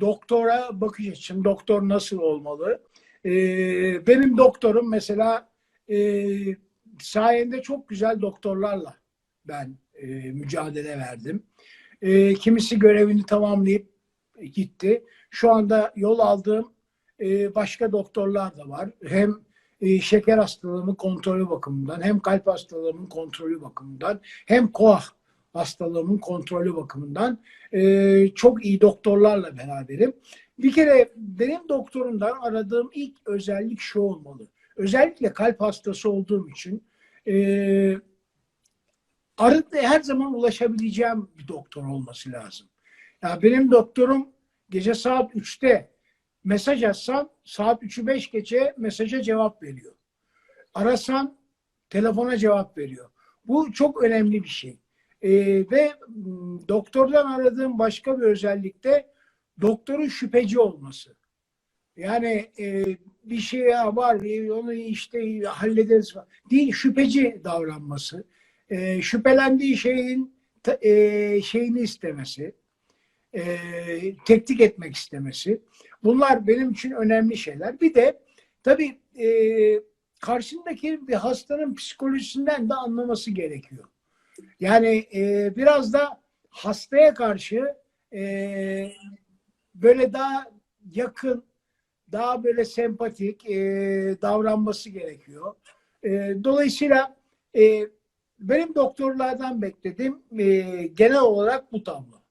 doktora bakış açım, doktor nasıl olmalı? Ee, benim doktorum mesela e, sayende çok güzel doktorlarla ben e, mücadele verdim. E, kimisi görevini tamamlayıp gitti. Şu anda yol aldığım e, başka doktorlar da var. Hem e, şeker hastalığımın kontrolü bakımından, hem kalp hastalığımın kontrolü bakımından, hem koah hastalığımın kontrolü bakımından e, çok iyi doktorlarla beraberim. Bir kere benim doktorumdan aradığım ilk özellik şu olmalı. Özellikle kalp hastası olduğum için e, arıp her zaman ulaşabileceğim bir doktor olması lazım. Ya benim doktorum gece saat 3'te mesaj atsam saat 3'ü 5 geçe mesaja cevap veriyor. Arasam telefona cevap veriyor. Bu çok önemli bir şey. Ee, ve doktordan aradığım başka bir özellik de doktorun şüpheci olması. Yani e, bir şey var e, onu işte hallederiz falan. Değil şüpheci davranması. E, şüphelendiği şeyin e, şeyini istemesi. E, teknik etmek istemesi. Bunlar benim için önemli şeyler. Bir de tabii e, karşındaki bir hastanın psikolojisinden de anlaması gerekiyor. Yani e, biraz da hastaya karşı e, böyle daha yakın, daha böyle sempatik e, davranması gerekiyor. E, dolayısıyla e, benim doktorlardan beklediğim e, genel olarak bu tablo.